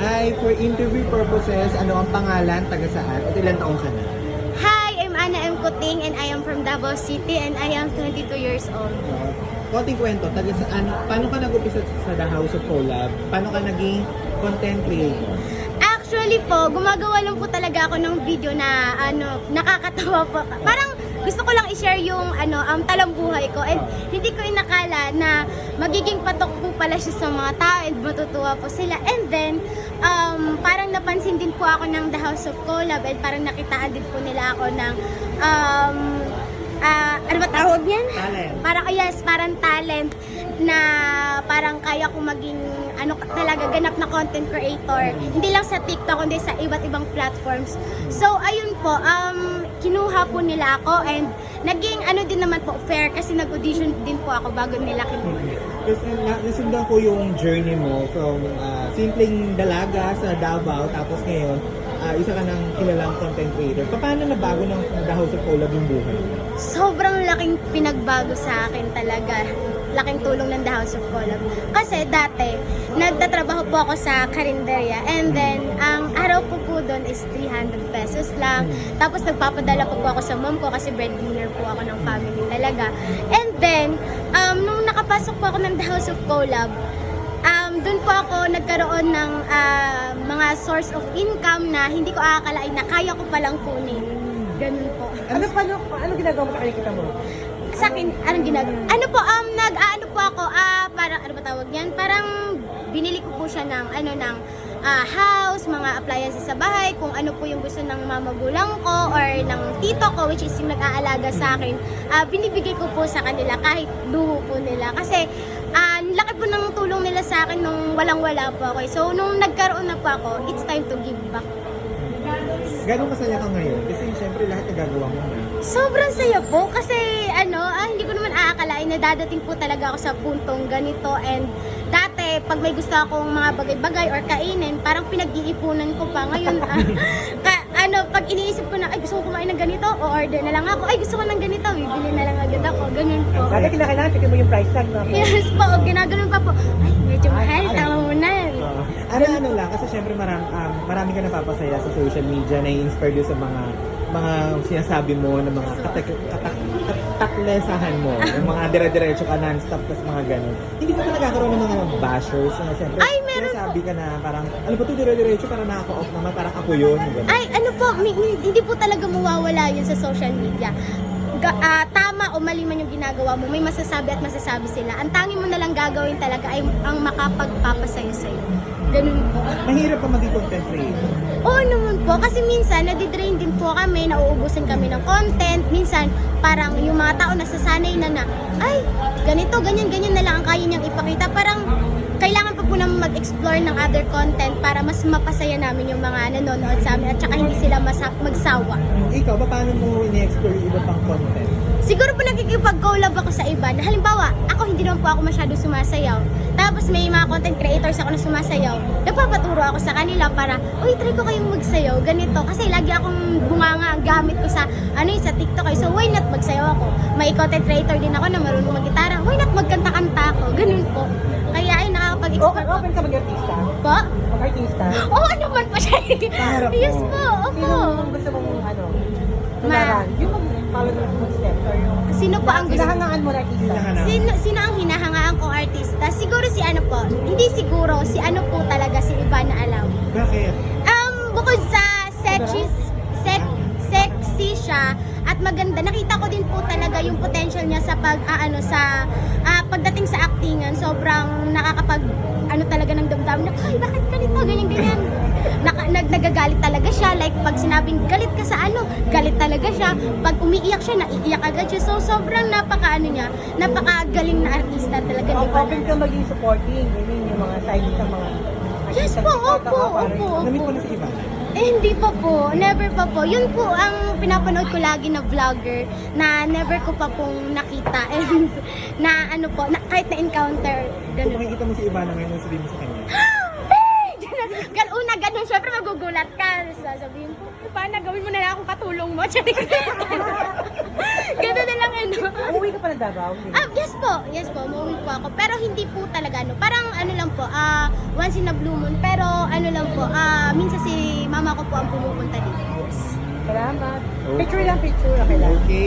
Ay, for interview purposes, ano ang pangalan, taga saan, at ilan taong ka na? Hi, I'm Ana M. Kuting and I am from Davao City and I am 22 years old. Uh, konting kwento, taga saan, paano ka nag-upisa sa The House of Collab? Paano ka naging content creator? Actually po, gumagawa lang po talaga ako ng video na ano, nakakatawa po. Parang gusto ko lang i-share yung ano, um, talambuhay ko and hindi ko inakala na magiging patok po pala siya sa mga tao and matutuwa po sila. And then, um, parang napansin din po ako ng The House of Collab and parang nakitaan din po nila ako ng um, ah, ano ba tawag yan? Talent. Parang, oh yes, parang talent na parang kaya ko maging ano talaga ganap na content creator. Hindi lang sa TikTok kundi sa iba't ibang platforms. So ayun po, um kinuha po nila ako and naging ano din naman po fair kasi nag-audition din po ako bago nila kinuha. Kasi na, nasundan ko yung journey mo from ah, simpleng dalaga sa Davao, tapos ngayon, ah, isa ka ng kilalang content creator. Paano nabago ng The House of Collab yung buhay mo? sobrang laking pinagbago sa akin talaga. Laking tulong ng The House of Collab. Kasi dati, nagtatrabaho po ako sa karinderya and then, ko po doon is 300 pesos lang. Tapos nagpapadala pa po ako sa mom ko kasi breadwinner po ako ng family talaga. And then, um, nung nakapasok po ako ng The House of Collab, um, doon po ako nagkaroon ng ah, mga source of income na hindi ko akakalain na kaya ko palang kunin. Ganun po. Ano paano ano ginagawa mo sa kinikita mo? Sa akin, anong ginagawa? Ano po, um, nag, ano po ako, ah, parang, ano ba tawag yan? Parang, binili ko po siya ng, ano, ng ah, house, mga appliances sa bahay, kung ano po yung gusto ng mamagulang ko or ng tito ko, which is yung nag-aalaga sa akin, ah, binibigay ko po sa kanila kahit luho po nila. Kasi, ang laki po ng tulong nila sa akin nung walang-wala po ako. eh. So, nung nagkaroon na po ako, it's time to give back. Gano'ng masaya ka ngayon? Kasi syempre lahat nagagawa mo na. Sobrang saya po kasi ano, ah, hindi ko naman aakalain na dadating po talaga ako sa puntong ganito and dati pag may gusto akong mga bagay-bagay or kainin, parang pinag-iipunan ko pa. Ngayon, ah, ka, ano, pag iniisip ko na, ay gusto ko kumain ng ganito, o order na lang ako, ay gusto ko ng ganito, bibili na lang agad ako, ganun po. Dati kinakailangan tignan mo yung price tag no? Yes po, ginaganon pa po, ay medyo mahal, tama mo na. Ano ano lang, kasi syempre marami, um, marami ka napapasaya sa social media na i-inspire you sa mga mga sinasabi mo ng mga katak katak kataklesahan mo, yung mga dire-diretso ka non-stop tas mga ganun. Hindi ka pa nagkakaroon ng mga bashers na syempre Ay, meron sinasabi ka na parang ano ba to dire-diretso para nakaka-off naman, parang ako yun. ganun. Ay, ano po, hindi po talaga mawawala yun sa social media. Ga- ah, tama o mali man yung ginagawa mo, may masasabi at masasabi sila. Ang tangi mo na lang gagawin talaga ay ang makapagpapasaya sa'yo. Ganun po. Mahirap pa maging content creator. Oo naman po, kasi minsan nadidrain din po kami, nauubusan kami ng content. Minsan, parang yung mga tao nasasanay na na, ay, ganito, ganyan, ganyan na lang ang kaya niyang ipakita. Parang, kailangan pa po naman mag-explore ng other content para mas mapasaya namin yung mga nanonood sa amin at saka hindi sila masa- magsawa. Ikaw, paano mo ini-explore yung iba pang content? Nakikipag-collab ako sa iba. Na halimbawa, ako hindi naman po ako masyado sumasayaw. Tapos may mga content creators ako na sumasayaw. Nagpapaturo ako sa kanila para, uy, try ko kayong magsayaw, ganito. Kasi lagi akong bunganga ang gamit ko sa, ano yun, sa TikTok. eh. So, why not magsayaw ako? May content creator din ako na marunong mag-gitara. Why not magkanta-kanta ako? Ganun po. Kaya ay Open, nakakapag-explore po. open ka mag-artista? Po? Mag-artista? Oo naman po siya. Yes po, opo. Sino gusto mong ano? Tularan? Yung mag-follow ng footsteps Sino po ang gusto? hinahangaan mo na artista? Sino, sino ang hinahangaan kong artista? Siguro si ano po. Hindi siguro, si ano po talaga, si Ivana Alaw. Bakit? Um, bukod sa sexy, sex, sexy siya at maganda, nakita ko din po talaga yung potential niya sa pag, ah, ano, sa ah, pagdating sa actingan. Sobrang nakakapag, ano talaga ng damdamin na, ay, bakit ganito, ganyan, ganyan. Naka, nag, nagagalit talaga siya. Like, pag sinabing galit ka sa ano, talaga siya. Pag umiiyak siya, naiiyak agad siya. So, sobrang napaka, ano niya, napakagaling na artista talaga. Di ba? open ka maging supporting. I mean, yung mga side sa mga Yes po, opo, opo. Namit mo na si Ivana? Eh, hindi pa po. Never pa po. Yun po ang pinapanood ko lagi na vlogger na never ko pa pong nakita. And na ano po, na, kahit na-encounter. Kung Ganun. makikita mo si Ivana ngayon, ano sabihin mo sa kanya? Ganun. Siyempre magugulat ka. Sasabihin ko, "Eh, paano gawin mo na lang akong katulong mo? Ganun na lang ano. Umuwi ka pa na Davao? Ah, yes po. Yes po, umuwi po ako. Pero hindi po talaga ano. Parang ano lang po, ah, once in a blue moon. Pero ano lang po. Ah, minsan si mama ko po ang pumupunta dito. Salamat. Okay. Picture lang, picture. Okay lang. Okay.